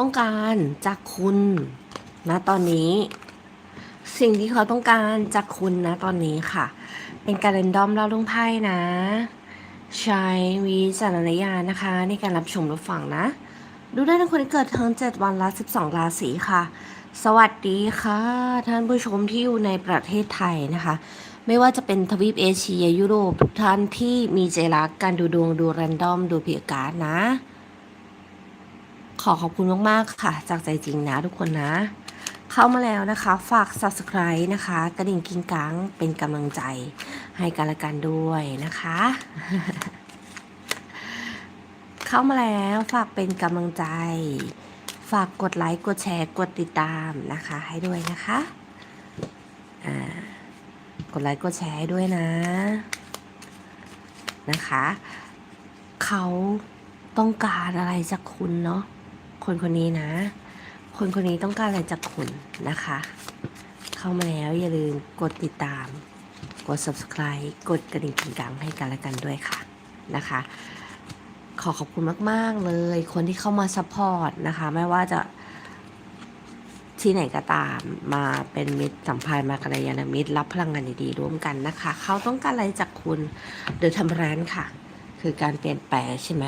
ต้องการจากคุณนะตอนนี้ สิ่งที่เขาต้องการจากคุณนะตอนนี้ค่ะ เป็นการเรนดอมเล่าเรื่องไพ่นะ ใช้วิจารณญาณนะคะ ในการรับชมรับฟังนะ ดูได้ทั้งคนที่เกิดทั้ง7วันละ12ราศีค่ะ สวัสดีค่ะ ท่านผู้ชมที่อยู่ในประเทศไทยนะคะไม่ว่าจะเป็นทวีปเอเชียยุโรปทุกท่านที่มีใจรักการดูดวงดูแรนดอมดูเพียการนะ ขอขอบคุณมากๆค่ะ จากใจจริงนะทุกคนนะ เข้ามาแล้วนะคะ ฝาก subscribe นะคะ กระดิ่งกิ้งกังเป็นกำลังใจให้กันละกันด้วยนะคะ เข้ามาแล้วฝากเป็นกำลังใจ ฝากกดไลค์กดแชร์กดติดตามนะคะ ให้ด้วยนะคะอ่ากดไลค์กดแชร์ให้ด้วยนะนะคะ เขาต้องการอะไรจากคุณเนาะ คนคนนี้นะ คนคนนี้ต้องการอะไรจากคุณนะคะ เข้ามาแล้วอย่าลืมกดติดตาม กด subscribe กดกระดิ่งกิ่งกังให้กันและกันด้วยค่ะนะคะ ขอขอบคุณมาก ๆ เลย คนที่เข้ามาซัพพอร์ตนะคะ ไม่ว่าจะที่ไหนก็ตามมาเป็นมิตรสัมพันธ์มากันยานมิตรรับพลังงานดีๆร่วมกันนะคะ เขาต้องการอะไรจากคุณเดือะทำแรนค่ะ คือการเปลี่ยนแปลงใช่ไหม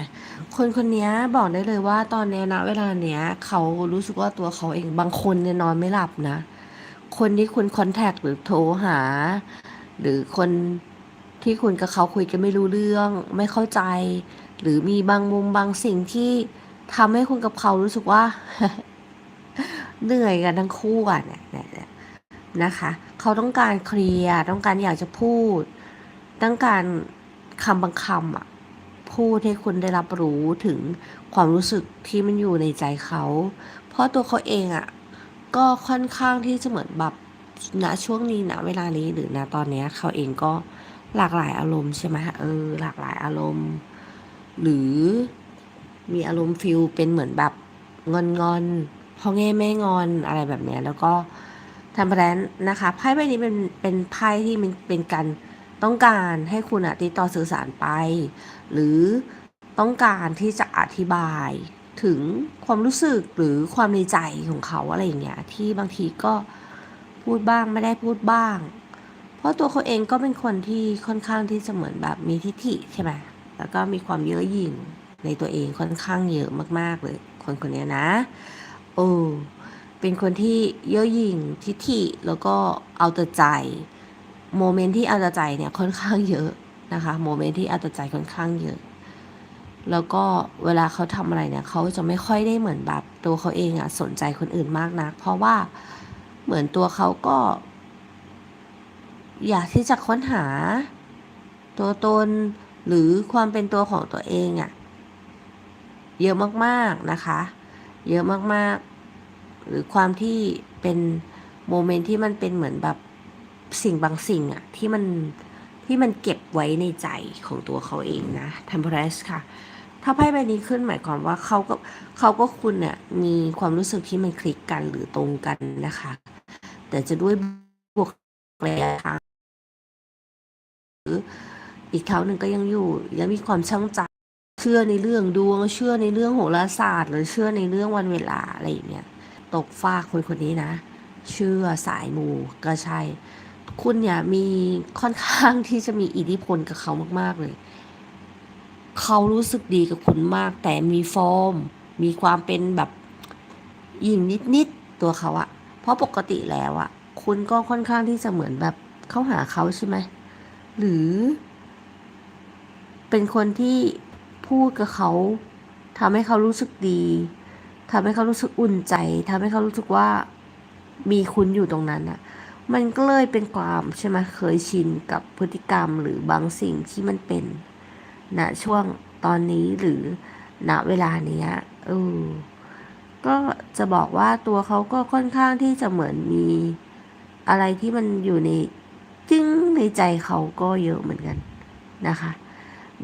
คนคนนี้บอกได้เลยว่าตอนเนี้ยนะเวลาเนี้ยเขารู้สึกว่าตัวเขาเองบางคนเนี่ยนอนไม่หลับนะ คนที่คุณคอนแทคหรือโทรหา หรือคนที่คุณกับเขาคุยกันไม่รู้เรื่อง ไม่เข้าใจ หรือมีบางมุมบางสิ่งที่ทำให้คุณกับเขารู้สึกว่าเหนื่อยกันทั้งคู่อะเนี่ยเนี่ยเนี่ยนะคะ เขาต้องการเคลียร์ต้องการอยากจะพูด ต้องการคำบางคำอะ พูดให้คุณได้รับรู้ถึงความรู้สึกที่มันอยู่ในใจเขา เพราะตัวเขาเองอะก็ค่อนข้างที่จะเหมือนแบบณช่วงนี้นะเวลานี้หรือณตอนนี้เขาเองก็หลากหลายอารมณ์ใช่ไหมเออหลากหลายอารมณ์ หรือมีอารมณ์ฟิลเป็นเหมือนแบบงอนงอนๆพ่อแง่แม่งอนอะไรแบบนี้แล้วก็ทำแพลนนะคะไพ่ใบนี้เป็นเป็นไพ่ที่มันเป็นการ ต้องการให้คุณอะติดต่อสื่อสารไป หรือต้องการที่จะอธิบายถึงความรู้สึกหรือความในใจของเขาอะไรอย่างเงี้ยที่บางทีก็พูดบ้างไม่ได้พูดบ้าง เพราะตัวเขาเองก็เป็นคนที่ค่อนข้างที่จะเหมือนแบบมีทิฐิใช่ไหมแล้วก็มีความเยอหยิ่งในตัวเองค่อนข้างเยอะมากๆเลย คนคนนี้นะโอ้เป็นคนที่เยอหยิ่งทิฐิแล้วก็เอาแต่ใจ โมเมนต์ที่เอาแต่ใจเนี่ยค่อนข้างเยอะนะคะโมเมนต์ที่เอาแต่ใจค่อนข้างเยอะ แล้วก็เวลาเขาทำอะไรเนี่ยเขาจะไม่ค่อยได้เหมือนแบบตัวเขาเองอะสนใจคนอื่นมากนัก เพราะว่าเหมือนตัวเขาก็ อยากที่จะค้นหา ตัวตนหรือความเป็นตัวของตัวเองอะเยอะมากๆนะคะ เยอะมากๆ หรือความที่เป็นโมเมนต์ที่มันเป็นเหมือนแบบ สิ่งบางสิ่งอะที่มันที่มันเก็บไว้ในใจของตัวเขาเองนะ Temperance ค่ะ ถ้าไพ่ใบนี้ขึ้นหมายความว่าเขาก็เขาก็คุณเนี่ยมีความรู้สึกที่มันคลิกกันหรือตรงกันนะคะ แต่จะด้วยบวกแรงทางหรืออีกเขาหนึ่งก็ยังอยู่ ยังมีความช่างใจเชื่อในเรื่องดวง เชื่อในเรื่องโหราศาสตร์ หรือเชื่อในเรื่องวันเวลาอะไรอย่างเงี้ยตกฟากคนคนนี้นะ เชื่อสายมูก็ใช่ คุณเนี่ยมีค่อนข้างที่จะมีอิทธิพลกับเขามากๆเลย เขารู้สึกดีกับคุณมาก แต่มีฟอร์ม มีความเป็นแบบหยิ่งนิดๆตัวเขาอะเพราะปกติแล้วอะคุณก็ค่อนข้างที่จะเหมือนแบบเข้าหาเขาใช่ไหม หรือ เป็นคนที่พูดกับเขาทำให้เขารู้สึกดีทำให้เขารู้สึกอุ่นใจทำให้เขารู้สึกว่ามีคุณอยู่ตรงนั้นอะ มันก็เลยเป็นความใช่ไหมเคยชินกับพฤติกรรมหรือบางสิ่งที่มันเป็นณช่วงตอนนี้หรือณเวลาเนี้ยเออก็จะบอกว่าตัวเขาก็ค่อนข้างที่จะเหมือนมีอะไรที่มันอยู่ในจึ้งในใจเขาก็เยอะเหมือนกันนะคะ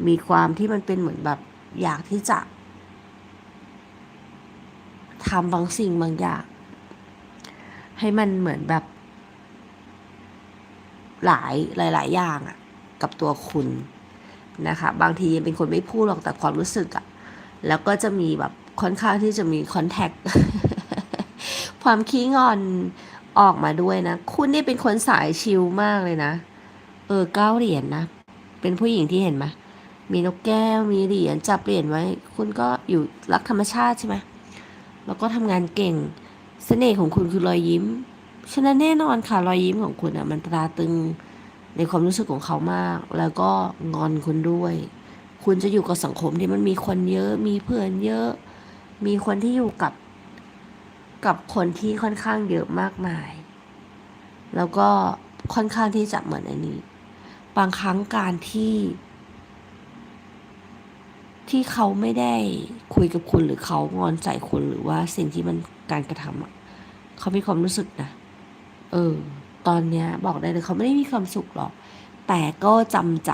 มีความที่มันเป็นเหมือนแบบอยากที่จะทำบางสิ่งบางอย่าง ให้มันเหมือนแบบ หลายหลาย ๆ อย่างอะกับตัวคุณนะคะ บางทีเป็นคนไม่พูดหรอกแต่ความรู้สึกอะแล้วก็จะมีแบบค่อนข้างที่จะมีคอนแทคความขี้งอนออกมาด้วยนะ คุณนี่เป็นคนสายชิลมากเลยนะ เออเก้าเหรียญนะเป็นผู้หญิงที่เห็นไหมมีนกแก้วมีเหรียญจับเหรียญไว้ คุณก็อยู่รักธรรมชาติใช่ไหมแล้วก็ทำงานเก่งเสน่ห์ของคุณคือรอยยิ้ม ฉะนั้นแน่นอนค่ะรอยยิ้มของคุณอะ มันตราตรึงในความรู้สึกของเขามาก แล้วก็งอนคุณด้วย คุณจะอยู่กับสังคมที่มันมีคนเยอะ มีเพื่อนเยอะ มีคนที่อยู่กับ กับคนที่ค่อนข้างเยอะมากมาย แล้วก็ค่อนข้างที่จะเหมือนอันนี้ บางครั้งการที่ ที่เขาไม่ได้คุยกับคุณหรือเขางอนใจคุณหรือว่าสิ่งที่มันการกระทำอะเขามีความรู้สึกนะ เออ ตอนเนี้ยบอกได้เลยเขาไม่ได้มีความสุขหรอก แต่ก็จำใจ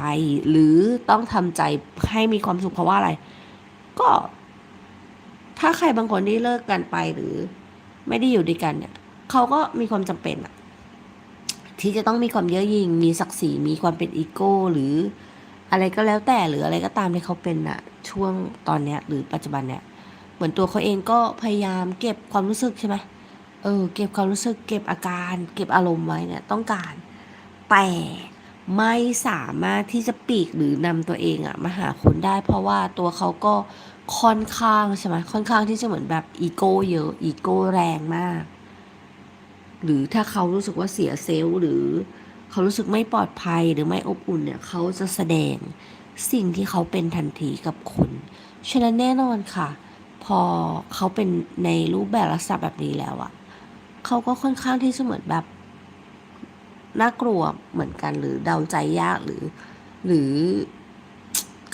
หรือต้องทำใจให้มีความสุขเพราะว่าอะไร ก็ ถ้าใครบางคนที่เลิกกันไปหรือ ไม่ได้อยู่ด้วยกันเนี่ยเขาก็มีความจำเป็นอะที่จะต้องมีความเยอหยิ่งมีศักดิ์ศรีมีความเป็นอีโก้ หรืออะไรก็แล้วแต่หรืออะไรก็ตามที่เขาเป็นอะช่วงตอนเนี้ย หรือปัจจุบันเนี่ยเหมือนตัวเขาเองก็พยายามเก็บความรู้สึกใช่ไหม เออ เก็บความรู้สึก เก็บอาการ เก็บอารมณ์ไว้เนี่ย ต้องการ แต่ไม่สามารถที่จะปีกหรือนำตัวเองอะมาหาคุณได้ เพราะว่าตัวเขาก็ค่อนข้างใช่ไหมค่อนข้างที่จะเหมือนแบบอีโก้เยอะอีโก้แรงมาก หรือถ้าเขารู้สึกว่าเสียเซลล์หรือเขารู้สึกไม่ปลอดภัยหรือไม่อบอุ่นเนี่ยเขาจะแสดงสิ่งที่เขาเป็นทันทีกับคุณฉะนั้นแน่นอนค่ะ พอเขาเป็นในรูปแบบลักษณะแบบนี้แล้วอะ เขาก็ค่อนข้างที่จะเหมือนแบบน่ากลัวเหมือนกันหรือเดาใจยากหรือ หรือ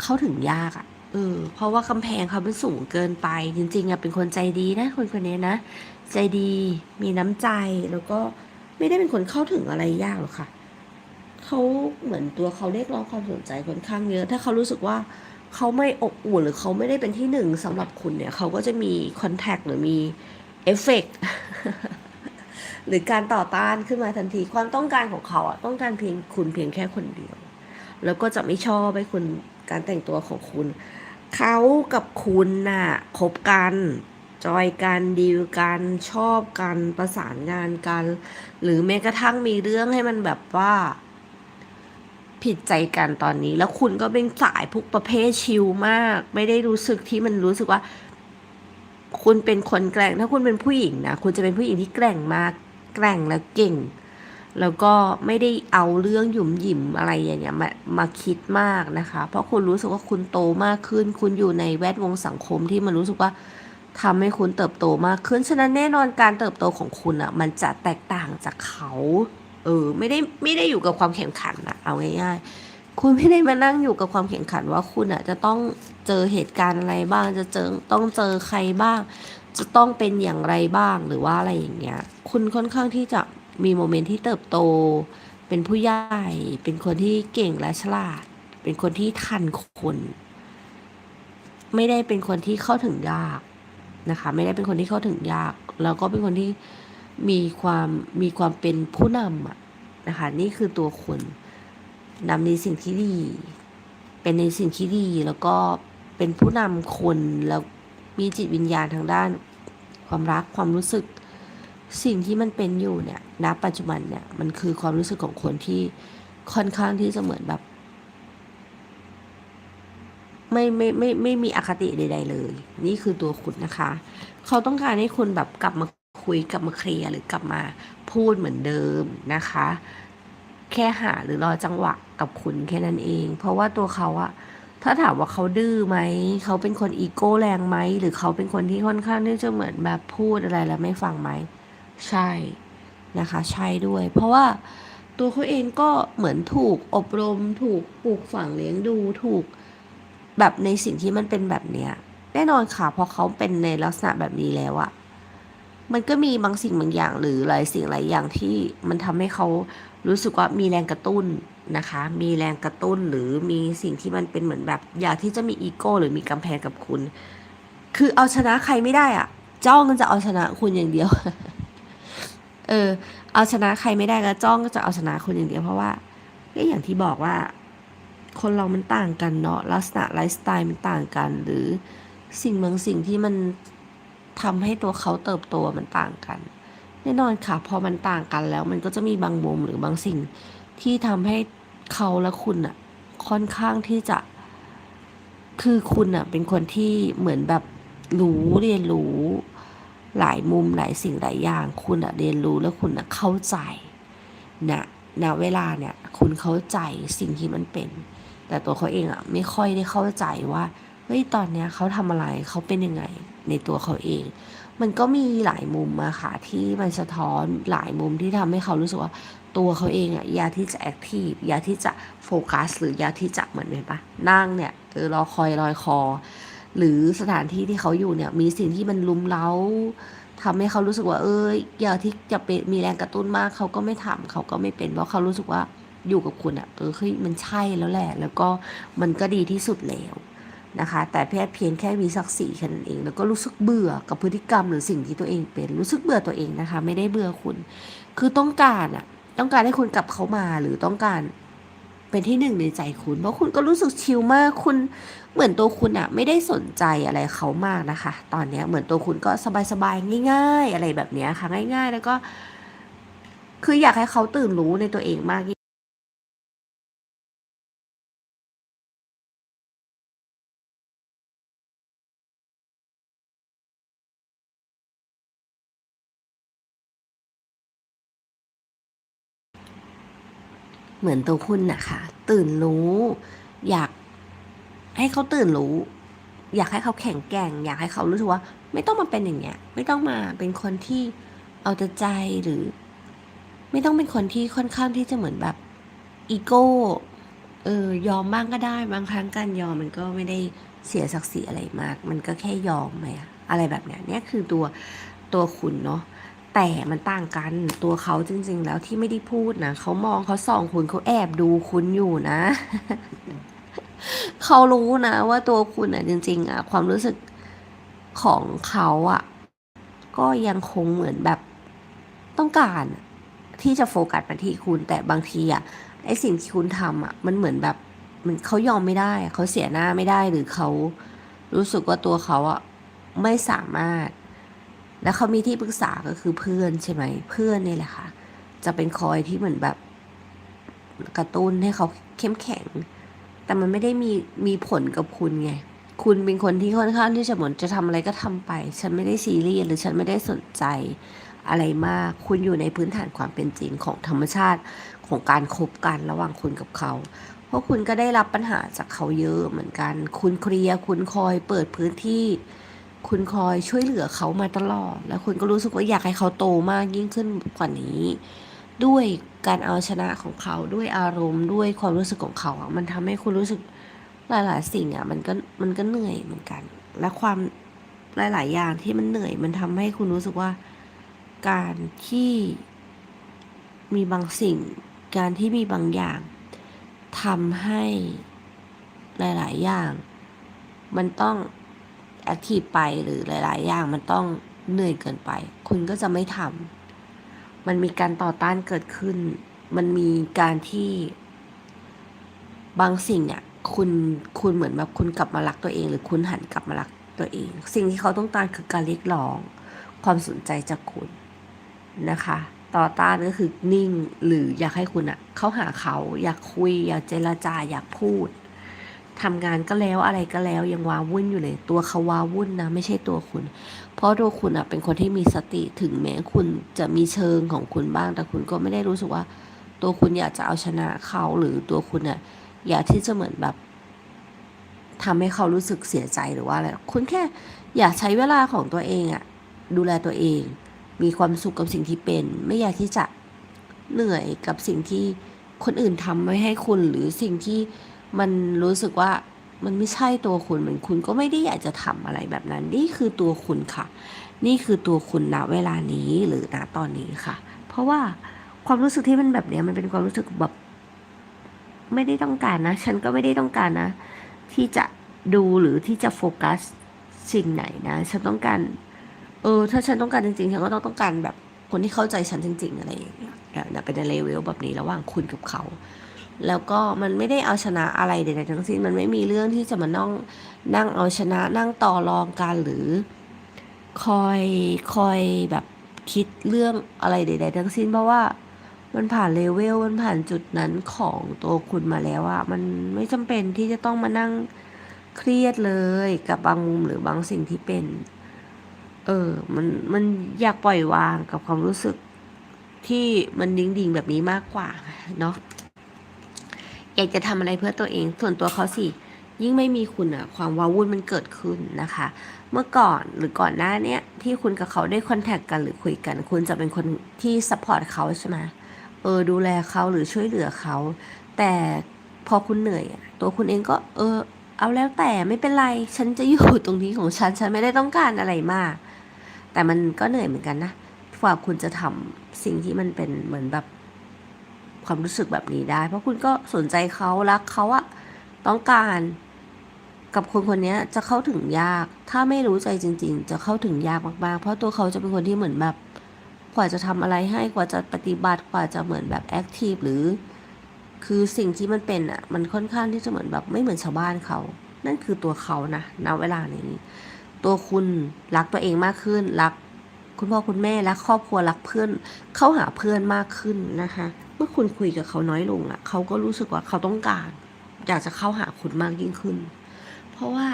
เข้าถึงยากอะเออเพราะว่ากำแพงเขาเป็นสูงเกินไป จริง ๆอะเป็นคนใจดีนะ คนคนนี้นะ ใจดีมีน้ำใจแล้วก็ไม่ได้เป็นคนเข้าถึงอะไรยากหรอกค่ะเขาเหมือนตัวเขาเรียกร้องความสนใจค่อนข้างเยอะ ถ้าเขารู้สึกว่าเขาไม่อบอุ่นหรือเขาไม่ได้เป็นที่หนึ่งสำหรับคุณเนี่ย เขาก็จะมีคอนแทคหรือมีเอฟเฟกต์ หรือการต่อต้านขึ้นมาทันทีความต้องการของเขาอะต้องการเพียงคุณเพียงแค่คนเดียว แล้วก็จะไม่ชอบให้คุณการแต่งตัวของคุณ เขากับคุณน่ะคบกันจอยกันดีลกันชอบกันประสานงานกัน หรือแม้กระทั่งมีเรื่องให้มันแบบว่า ผิดใจกันตอนนี้ แล้วคุณก็เป็นสายพวกประเภทชิลมาก ไม่ได้รู้สึกที่มันรู้สึกว่า คุณเป็นคนแกร่งถ้าคุณเป็นผู้หญิงนะคุณจะเป็นผู้หญิงที่แกร่งมาก แกร่งและเก่ง แล้วก็ไม่ได้เอาเรื่องหยุมหยิมอะไรอย่างเงี้ยมามาคิดมากนะคะ เพราะคุณรู้สึกว่าคุณโตมากขึ้น คุณอยู่ในแวดวงสังคมที่มันรู้สึกว่าทำให้คุณเติบโตมากขึ้น ฉะนั้นแน่นอนการเติบโตของคุณอะ่ะ มันจะแตกต่างจากเขา เออ ไม่ได้ไม่ได้อยู่กับความแข่งขันอะเอาง่ายๆ คุณไม่ได้มานั่งอยู่กับความแข่งขันว่าคุณอะจะต้องเจอเหตุการณ์อะไรบ้าง จะเจอต้องเจอใครบ้าง จะต้องเป็นอย่างไรบ้างหรือว่าอะไรอย่างเงี้ย คุณค่อนข้างที่จะมีโมเมนต์ที่เติบโต เป็นผู้ใหญ่ เป็นคนที่เก่งและฉลาด เป็นคนที่ทันคน ไม่ได้เป็นคนที่เข้าถึงยากนะคะ ไม่ได้เป็นคนที่เข้าถึงยาก แล้วก็เป็นคนที่มีความมีความเป็นผู้นำอะนะคะ นี่คือตัวคุณนำในสิ่งที่ดี เป็นในสิ่งที่ดีแล้วก็เป็นผู้นำคนแล้ว มีจิตวิญญาณทางด้าน ความรักความรู้สึก สิ่งที่มันเป็นอยู่เนี่ยณปัจจุบันเนี่ยมันคือความรู้สึกของคนที่ค่อนข้างที่จะเหมือนแบบ ไม่ไม่ไม่ไม่มีอคติใด ๆ เลย นี่คือตัวคุณนะคะ เขาต้องการให้คุณแบบกลับมาคุยกลับมาเคลียร์หรือกลับมาพูดเหมือนเดิมนะคะ แค่หาหรือรอจังหวะกับคุณแค่นั้นเอง เพราะว่าตัวเขาอะ ถ้าถามว่าเขาดื้อไหม เขาเป็นคนอีโก้แรงไหม หรือเขาเป็นคนที่ค่อนข้างที่จะเหมือนแบบพูดอะไรแล้วไม่ฟังไหม ใช่นะคะ ใช่ด้วย เพราะว่าตัวเขาเองก็เหมือนถูกอบรม ถูกปลูกฝังเลี้ยงดู ถูกแบบในสิ่งที่มันเป็นแบบเนี้ย แน่นอนค่ะ เพราะเขาเป็นในลักษณะแบบนี้แล้วอะมันก็มีบางสิ่งบางอย่างหรือหลายสิ่งหลายอย่างที่มันทำให้เขา รู้สึกว่ามีแรงกระตุ้นนะคะ มีแรงกระตุ้นหรือมีสิ่งที่มันเป็นเหมือนแบบ อยากที่จะมีอีโก้หรือมีกำแพงกับคุณ คือเอาชนะใครไม่ได้อะจ้องก็จะเอาชนะคุณอย่างเดียว เออ เอาชนะใครไม่ได้ก็จ้องก็จะเอาชนะคนอย่างเดียวเพราะว่าก็อย่างที่บอกว่า คนเรามันต่างกันเนาะลักษณะไลฟ์สไตล์มันต่างกัน หรือสิ่งบางสิ่งที่มันทำให้ตัวเขาเติบโตมันต่างกัน แน่นอนค่ะ พอมันต่างกันแล้ว มันก็จะมีบางมุมหรือบางสิ่งที่ทำให้เขาและคุณอะค่อนข้างที่จะ คือคุณอะเป็นคนที่เหมือนแบบรู้เรียนรู้หลายมุมหลายสิ่งหลายอย่าง คุณอะเรียนรู้แล้วคุณอะเข้าใจนะณเวลาเนี่ยคุณเข้าใจสิ่งที่มันเป็น แต่ตัวเขาเองอะไม่ค่อยได้เข้าใจว่าเฮ้ยตอนเนี้ยเขาทำอะไรเขาเป็นยังไงในตัวเขาเอง มันก็มีหลายมุมอะค่ะที่มันสะท้อนหลายมุมที่ทำให้เขารู้สึกว่าตัวเขาเองอะอยากที่จะแอคทีฟอยากที่จะโฟกัส หรืออยากที่จะเหมือนไงปะนั่งเนี่ยเออรอคอยลอยคอ หรือสถานที่ที่เขาอยู่เนี่ยมีสิ่งที่มันลุมเล้าทำให้เขารู้สึกว่า เอออยากที่จะเป็นมีแรงกระตุ้นมาก เขาก็ไม่ทำเขาก็ไม่เป็นเพราะเขารู้สึกว่าอยู่กับคุณอะเออเฮ้ยมันใช่แล้วแหละ แล้วก็มันก็ดีที่สุดแล้ว นะคะ แต่แค่เพียงแค่มีสักสีแค่นั้นเอง แล้วก็รู้สึกเบื่อกับพฤติกรรมหรือสิ่งที่ตัวเองเป็น รู้สึกเบื่อตัวเองนะคะ ไม่ได้เบื่อคุณ คือต้องการอะต้องการให้คุณกลับเขามาหรือต้องการเป็นที่หนึ่งในใจคุณ เพราะคุณก็รู้สึกชิลมาก คุณเหมือนตัวคุณอะไม่ได้สนใจอะไรเขามากนะคะ ตอนเนี้ยเหมือนตัวคุณก็สบายๆง่าย ๆ อะไรแบบเนี้ยค่ะง่าย ๆ แล้วก็ คืออยากให้เขาตื่นรู้ในตัวเองมาก เหมือนตัวคุณนะคะตื่นรู้ อยากให้เขาตื่นรู้ อยากให้เขาแข็งแกร่ง อยากให้เขารู้สึกว่า ไม่ต้องมาเป็นอย่างเงี้ย ไม่ต้องมาเป็นคนที่เอาแต่ใจหรือ ไม่ต้องเป็นคนที่ค่อนข้างที่จะเหมือนแบบอีโก้เออยอมบ้างก็ได้ บางครั้งการยอมมันก็ไม่ได้เสียศักดิ์ศรีอะไรมาก มันก็แค่ยอมไหมอะอะไรแบบเนี้ยเนี่ยคือตัวตัวคุณเนาะ แต่มันต่างกันตัวเขาจริง ๆ แล้วที่ไม่ได้พูดนะเขามองเขาส่องคุณเขาแอบดูคุณอยู่นะ เขารู้นะว่าตัวคุณอะจริง ๆอะความรู้สึกของเขาอะ ก็ยังคงเหมือนแบบต้องการที่จะโฟกัสมาที่คุณแต่บางทีอะไอสิ่งที่คุณทำอะ มันเหมือนแบบมันเขายอมไม่ได้เขาเสียหน้าไม่ได้หรือเขารู้สึกว่าตัวเขาอะไม่สามารถ แล้วเขามีที่ปรึกษาก็คือเพื่อนใช่ไหมเพื่อนนี่แหละค่ะ จะเป็นคอยที่เหมือนแบบกระตุ้นให้เขาเข้มแข็ง แต่มันไม่ได้มีมีผลกับคุณไง คุณเป็นคนที่ค่อนข้างที่จะเหมือนจะทำอะไรก็ทำไป ฉันไม่ได้ซีเรียสหรือฉันไม่ได้สนใจอะไรมาก คุณอยู่ในพื้นฐานความเป็นจริงของธรรมชาติของการคบกันระหว่างคุณกับเขา เพราะคุณก็ได้รับปัญหาจากเขาเยอะเหมือนกัน คุณเคลียร์ คุณคอยเปิดพื้นที่ คุณคอยช่วยเหลือเขามาตลอด แล้วคุณก็รู้สึกว่าอยากให้เขาโตมากยิ่งขึ้นกว่านี้ ด้วยการเอาชนะของเขาด้วยอารมณ์ด้วยความรู้สึกของเขาอะมันทำให้คุณรู้สึกหลายๆ สิ่งอะมันก็มันก็เหนื่อยเหมือนกัน และความหลาย ๆ อย่างที่มันเหนื่อย มันทำให้คุณรู้สึกว่า การที่มีบางสิ่ง การที่มีบางอย่างทำให้หลาย ๆ อย่าง มันต้อง แอคทีฟไปหรือหลาย ๆ อย่างมันต้องเหนื่อยเกินไป คุณก็จะไม่ทำมันมีการต่อต้านเกิดขึ้น มันมีการที่ บางสิ่งเนี่ยคุณคุณเหมือนแบบคุณกลับมารักตัวเอง หรือคุณหันกลับมารักตัวเอง สิ่งที่เขาต้องการคือการเรียกร้อง ความสนใจจากคุณนะคะ ต่อต้านก็คือนิ่งหรืออยากให้คุณอะเข้าหาเขา อยากคุย อยากเจรจาอยากพูด ทำงานก็แล้วอะไรก็แล้วยังว้าวุ่นอยู่เลยตัวเขาว้าวุ่นนะไม่ใช่ตัวคุณ เพราะตัวคุณอะเป็นคนที่มีสติถึงแม้คุณจะมีเชิงของคุณบ้าง แต่คุณก็ไม่ได้รู้สึกว่า ตัวคุณอยากจะเอาชนะเขาหรือตัวคุณอะอยากที่จะเหมือนแบบทำให้เขารู้สึกเสียใจหรือว่าอะไรคุณแค่อยากใช้เวลาของตัวเองอะ ดูแลตัวเอง มีความสุขกับสิ่งที่เป็น ไม่อยากที่จะเหนื่อยกับสิ่งที่คนอื่นทำไว้ให้คุณหรือสิ่งที่ มันรู้สึกว่ามันไม่ใช่ตัวคุณเหมือนคุณก็ไม่ได้อยากจะทำอะไรแบบนั้น นี่คือตัวคุณค่ะ นี่คือตัวคุณณเวลานี้หรือณตอนนี้ค่ะ เพราะว่าความรู้สึกที่มันแบบเนี้ยมันเป็นความรู้สึกแบบไม่ได้ต้องการนะ ฉันก็ไม่ได้ต้องการนะ ที่จะดูหรือที่จะโฟกัสสิ่งไหนนะ ฉันต้องการ เออ ถ้าฉันต้องการจริงๆฉันก็ต้องต้องการแบบคนที่เข้าใจฉันจริง ๆ อะไรอย่างเงี้ยเนี่ยเป็นในเลเวลแบบนี้ระหว่างคุณกับเขา แล้วก็มันไม่ได้เอาชนะอะไรใดๆทั้งสิ้น มันไม่มีเรื่องที่จะมานั่งนั่งเอาชนะนั่งต่อรองกันหรือ คอยคอยแบบคิดเรื่องอะไรใด ๆ ทั้งสิ้นเพราะว่ามันผ่านเลเวลมันผ่านจุดนั้นของตัวคุณมาแล้วอะมันไม่จำเป็นที่จะต้องมานั่งเครียดเลยกับบางมุมหรือบางสิ่งที่เป็น เออ มันมันอยากปล่อยวางกับความรู้สึกที่มันดิ่งดิ่งๆแบบนี้มากกว่าเนาะ อยากจะทำอะไรเพื่อตัวเอง ส่วนตัวเขาสิ ยิ่งไม่มีคุณอะความว้าวุ่นมันเกิดขึ้นนะคะ เมื่อก่อนหรือก่อนหน้าเนี้ยที่คุณกับเขาได้คอนแทคกันหรือคุยกัน คุณจะเป็นคนที่ซัพพอร์ตเขาใช่ไหมเออดูแลเขาหรือช่วยเหลือเขา แต่พอคุณเหนื่อยตัวคุณเองก็ เออ เอาแล้วแต่ไม่เป็นไร ฉันจะอยู่ตรงนี้ของฉัน ฉันไม่ได้ต้องการอะไรมาก แต่มันก็เหนื่อยเหมือนกันนะกว่าคุณจะทำสิ่งที่มันเป็นเหมือนแบบ ความรู้สึกแบบนี้ได้ เพราะคุณก็สนใจเขารักเขาอะต้องการกับคนคนนี้จะเข้าถึงยาก ถ้าไม่รู้ใจจริง ๆ จะเข้าถึงยากมากๆ เพราะตัวเขาจะเป็นคนที่เหมือนแบบกว่าจะทำอะไรให้กว่าจะปฏิบัติกว่าจะเหมือนแบบแอคทีฟหรือ คือสิ่งที่มันเป็นอะ มันค่อนข้างที่จะเหมือนแบบไม่เหมือนชาวบ้านเขา นั่นคือตัวเขานะณเวลานี้ ตัวคุณรักตัวเองมากขึ้น รักคุณพ่อคุณแม่รักครอบครัวรักเพื่อนเข้าหาเพื่อนมากขึ้นนะคะ มื่อคุณคุยกับเขาน้อยลงอะ เขาก็รู้สึกว่าเขาต้องการ อยากจะเข้าหาคุณมากยิ่งขึ้น เพราะว่า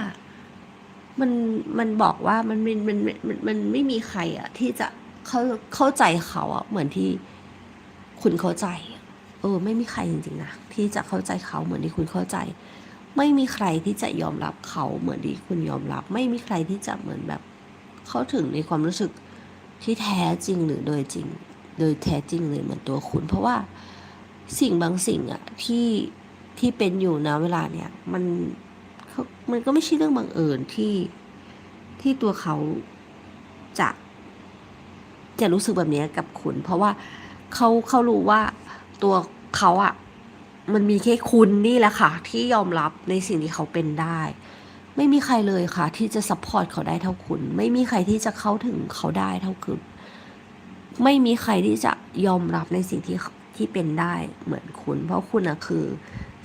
มันมันบอกว่ามันมันมันมันมันไม่มีใครอะที่จะเข้าเข้าใจเขาอะเหมือนที่คุณเข้าใจ เออ ไม่มีใครจริงๆนะที่จะเข้าใจเขาเหมือนที่คุณเข้าใจ ไม่มีใครที่จะยอมรับเขาเหมือนที่คุณยอมรับ ไม่มีใครที่จะเหมือนแบบ เข้าถึงในความรู้สึกที่แท้จริงหรือโดยจริง โดยแท้จริงเลยเหมือนตัวคุณ เพราะว่าสิ่งบางสิ่งอะที่ที่เป็นอยู่นะเวลาเนี่ย มันเขามันก็ไม่ใช่เรื่องบังเอิญที่ที่ตัวเขาจะจะรู้สึกแบบนี้กับคุณ เพราะว่าเขาเขารู้ว่าตัวเขาอะมันมีแค่คุณนี่แหละค่ะ ที่ยอมรับในสิ่งที่เขาเป็นได้ ไม่มีใครเลยค่ะ ที่จะซัพพอร์ตเขาได้เท่าคุณ ไม่มีใครที่จะเข้าถึงเขาได้เท่าคุณ ไม่มีใครที่จะยอมรับในสิ่งที่ที่เป็นได้เหมือนคุณ เพราะคุณอะคือ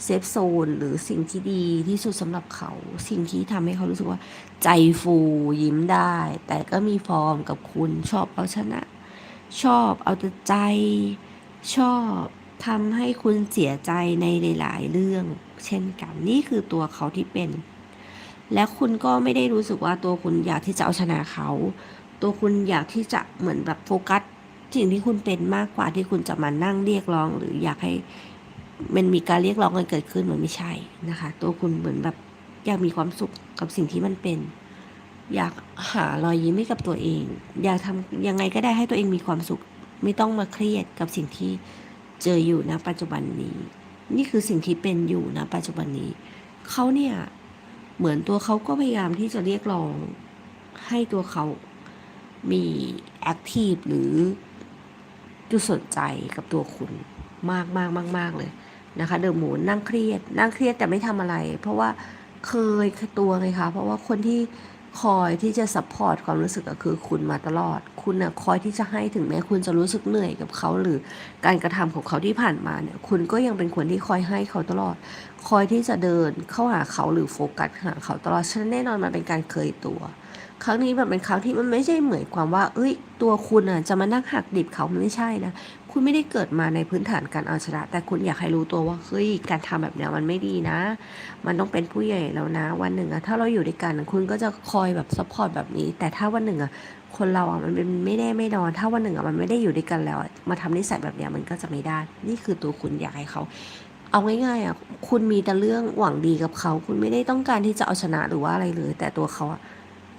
เซฟโซนหรือสิ่งที่ดีที่สุดสำหรับเขา สิ่งที่ทำให้เขารู้สึกว่า ใจฟูยิ้มได้ แต่ก็มีฟอร์มกับคุณชอบเอาชนะ ชอบเอาแต่ใจ ชอบทำให้คุณเสียใจในหลาย ๆ เรื่อง เช่นกันนี่คือตัวเขาที่เป็น และคุณก็ไม่ได้รู้สึกว่าตัวคุณอยากที่จะเอาชนะเขา ตัวคุณอยากที่จะเหมือนแบบโฟกัส สิ่งที่คุณเป็นมากกว่าที่คุณจะมานั่งเรียกร้อง หรืออยากให้มันมีการเรียกร้องกันเกิดขึ้นมันไม่ใช่นะคะ ตัวคุณเหมือนแบบอยากมีความสุขกับสิ่งที่มันเป็น อยากหารอยยิ้มให้กับตัวเอง อยากทำยังไงก็ได้ให้ตัวเองมีความสุข ไม่ต้องมาเครียดกับสิ่งที่เจออยู่นะปัจจุบันนี้ นี่คือสิ่งที่เป็นอยู่นะปัจจุบันนี้เขาเนี่ยเหมือนตัวเขาก็พยายามที่จะเรียกร้องให้ตัวเขามีแอคทีฟหรือ จุดสนใจกับตัวคุณมากมากมากมากเลยนะคะเดอะหมูนั่งเครียด นั่งเครียดแต่ไม่ทำอะไร เพราะว่าเคยตัวไงคะเพราะว่าคนที่ คอยที่จะซัพพอร์ตความรู้สึกก็คือคุณมาตลอด คุณนะคอยที่จะให้ถึงแม้คุณจะรู้สึกเหนื่อยกับเขา หรือการกระทำของเขาที่ผ่านมาเนี่ย คุณก็ยังเป็นคนที่คอยให้เขาตลอด คอยที่จะเดินเข้าหาเขาหรือโฟกัสหาเขาตลอดฉะนั้นแน่นอนมันเป็นการเคยตัว ครั้งนี้มันเป็นครั้งที่มันไม่ใช่เหมือนความว่า เอ้ย ตัวคุณอะจะมานั่งหักดิบเขามันไม่ใช่นะ คุณไม่ได้เกิดมาในพื้นฐานการเอาชนะ แต่คุณอยากให้รู้ตัวว่าเฮ้ยการทำแบบเนี้ยมันไม่ดีนะ มันต้องเป็นผู้ใหญ่แล้วนะ วันหนึ่งอะถ้าเราอยู่ด้วยกันคุณก็จะคอยแบบซัพพอร์ตแบบนี้ แต่ถ้าวันหนึ่งอะคนเราอะมันเป็นไม่แน่ไม่นอน ถ้าวันหนึ่งอะมันไม่ได้อยู่ด้วยกันแล้ว มาทำนิสัยแบบเนี้ยมันก็จะไม่ได้ นี่คือตัวคุณอยากให้เขาเอาง่ายๆอะคุณมีแต่เรื่องหวังดีกับเขา คุณไม่ได้ต้องการที่จะเอาชนะหรือว่าอะไรเลย แต่ตัวเขาอะ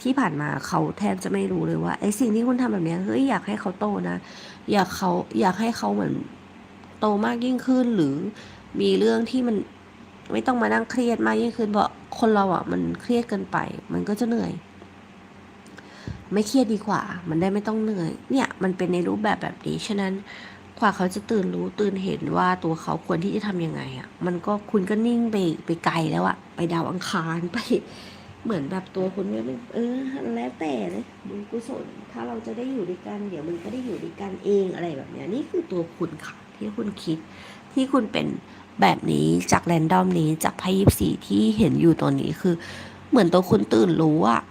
ที่ผ่านมาเขาแทบจะไม่รู้เลยว่าไอ้สิ่งที่คุณทำแบบนี้เฮ้ยอยากให้เขาโตนะ อยากเขาอยากให้เขาเหมือนโตมากยิ่งขึ้นหรือมีเรื่องที่มันไม่ต้องมานั่งเครียดมากยิ่งขึ้นเพราะคนเราอะ มันเครียดเกินไป มันก็จะเหนื่อย ไม่เครียดดีกว่า มันได้ไม่ต้องเหนื่อย เนี่ย มันเป็นในรูปแบบแบบนี้ฉะนั้นกว่าเขาจะตื่นรู้ตื่นเห็นว่าตัวเขาควรที่จะทำยังไงอะ มันก็คุณก็นิ่งไปไปไกลแล้วอะ ไปดาวอังคารไป เหมือนแบบตัวคุณเนี่ยมันเออ แล้วแต่เลยบุญกุศลถ้าเราจะได้อยู่ด้วยกัน เดี๋ยวมันก็ได้อยู่ด้วยกันเองอะไรแบบเนี้ยนี่คือตัวคุณค่ะที่คุณคิด ที่คุณเป็นแบบนี้จากแรนดอมนี้จากไพ่ยิบสีที่เห็นอยู่ตัวนี้คือ เหมือนตัวคุณตื่นรู้อะ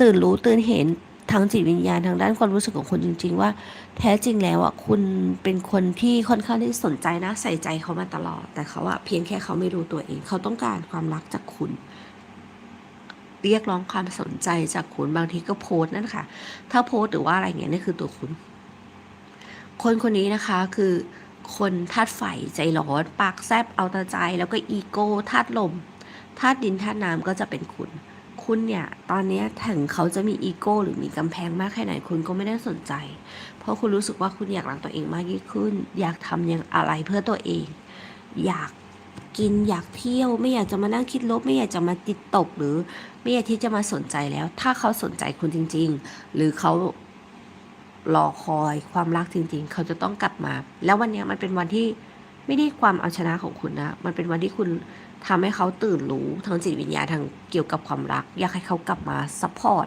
ตื่นรู้ตื่นเห็นทางจิตวิญญาณทางด้านความรู้สึกของคุณจริง ๆ ว่า แท้จริงแล้วอะคุณเป็นคนที่ค่อนข้างที่สนใจนะใส่ใจเขามาตลอด แต่เขาอะเพียงแค่เขาไม่รู้ตัวเอง เขาต้องการความรักจากคุณ เรียกร้องความสนใจจากคุณบางทีก็โพสต์นั่นค่ะ ถ้าโพสต์หรือว่าอะไรเงี้ยนี่คือตัวคุณ คนคนนี้นะคะคือคนธาตุไฟใจร้อนปากแซบเอาต่ใจ แล้วก็อีโก้ธาตุลมธาตุดินธาตุน้ำก็จะเป็นคุณ คุณเนี่ย ตอนนี้ถึงเขาจะมีอีโก้หรือมีกำแพงมากแค่ไหนคุณก็ไม่ได้สนใจ เพราะคุณรู้สึกว่าคุณอยากรักตัวเองมากยิ่งขึ้น อยากทำอย่างอะไรเพื่อตัวเอง อยาก กินอยากเที่ยว ไม่อยากจะมานั่งคิดลบ ไม่อยากจะมาติดตกหรือ ไม่อยากที่จะมาสนใจแล้ว ถ้าเขาสนใจคุณจริง ๆ หรือเขารอคอยความรักจริง ๆ เขาจะต้องกลับมา แล้ววันนี้มันเป็นวันที่ไม่ได้ความเอาชนะของคุณนะ มันเป็นวันที่คุณทำให้เขาตื่นรู้ทางจิตวิญญาณทางเกี่ยวกับความรัก อยากให้เขากลับมาซัพพอร์ต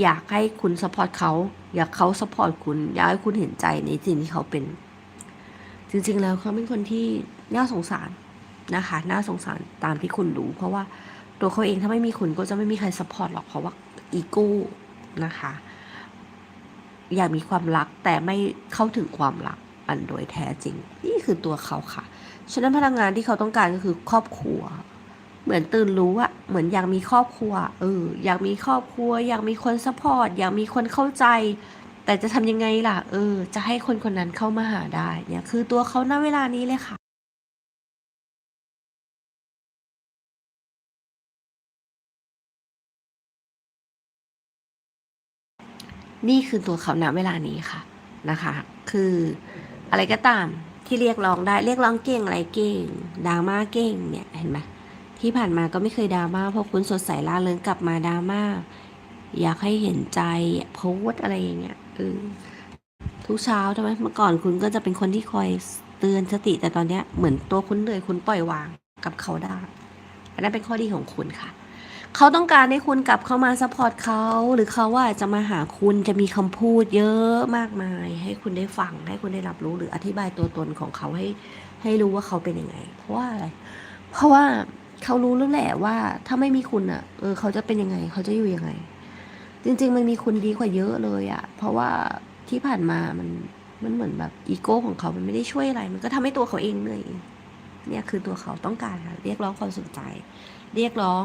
อยากให้คุณซัพพอร์ตเขา อยากเขาซัพพอร์ตคุณ อยากให้คุณเห็นใจในสิ่งที่เขาเป็น จริงๆแล้วเขาเป็นคนที่น่าสงสาร นะคะ น่าสงสารตามที่คุณรู้ เพราะว่าตัวเขาเองถ้าไม่มีคุณก็จะไม่มีใครซัพพอร์ตหรอกเพราะว่าอีโก้นะคะ อยากมีความรักแต่ไม่เข้าถึงความรักอันโดยแท้จริง นี่คือตัวเขาค่ะ ฉะนั้นพลังงานที่เขาต้องการก็คือครอบครัว เหมือนตื่นรู้อะเหมือนอยากมีครอบครัว เออ อยากมีครอบครัว อยากมีคนซัพพอร์ต อยากมีคนเข้าใจ แต่จะทำยังไงล่ะ เออ จะให้คนคนนั้นเข้ามาหาได้ เนี่ย คือตัวเขาณเวลานี้เลยค่ะ นี่คือตัวเขาณเวลานี้ค่ะนะคะ คืออะไรก็ตามที่เรียกร้องได้เรียกร้องเก่งอะไรเก่งดราม่าเก่งเนี่ยเห็นไหมที่ผ่านมาก็ไม่เคยดราม่าเพราะคุณสดใสล่าเริงกลับมาดราม่าอยากให้เห็นใจโพสอะไรอย่างเงี้ยเออทุกเช้าใช่ไหมเมื่อก่อนคุณก็จะเป็นคนที่คอยเตือนสติแต่ตอนเนี้ยเหมือนตัวคุณเลยคุณปล่อยวางกับเขาได้อันนั้นเป็นข้อดีของคุณค่ะ เขาต้องการให้คุณกลับเข้ามาซัพพอร์ตเขาหรือเขาว่าจะมาหาคุณจะมีคำพูดเยอะมากมาย ให้คุณได้ฟังให้คุณได้รับรู้หรืออธิบายตัวตนของเขาให้ให้รู้ว่าเขาเป็นยังไง เพราะว่าอะไร เพราะว่าเขารู้แล้วแหละว่า ถ้าไม่มีคุณอะ เออ เขาจะเป็นยังไง เขาจะอยู่ยังไง จริง ๆ มันมีคุณดีกว่าเยอะเลยอะ เพราะว่าที่ผ่านมามันมันเหมือนแบบอีโก้ของเขา มันไม่ได้ช่วยอะไร มันก็ทำให้ตัวเขาเองเหนื่อยเองเนี่ยคือตัวเขาต้องการค่ะเรียกร้องความสนใจ เรียกร้อง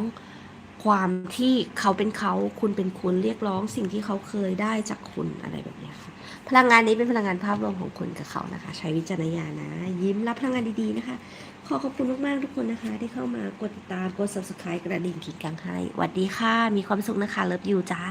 ความที่เขาเป็นเขาคุณเป็นคุณเรียกร้องสิ่งที่เขาเคยได้จากคุณอะไรแบบนี้ค่ะพลังงานนี้เป็นพลังงานภาพรวมของคุณกับเขานะคะ ใช้วิจารณญาณนะ ยิ้มรับพลังงานดีๆนะคะ ขอขอบคุณมากๆทุกคนนะคะ ที่เข้ามากดติดตามกด subscribe กระดิ่งขีดกลางให้สวัสดีค่ะ มีความสุขนะคะเลิฟยูจ้า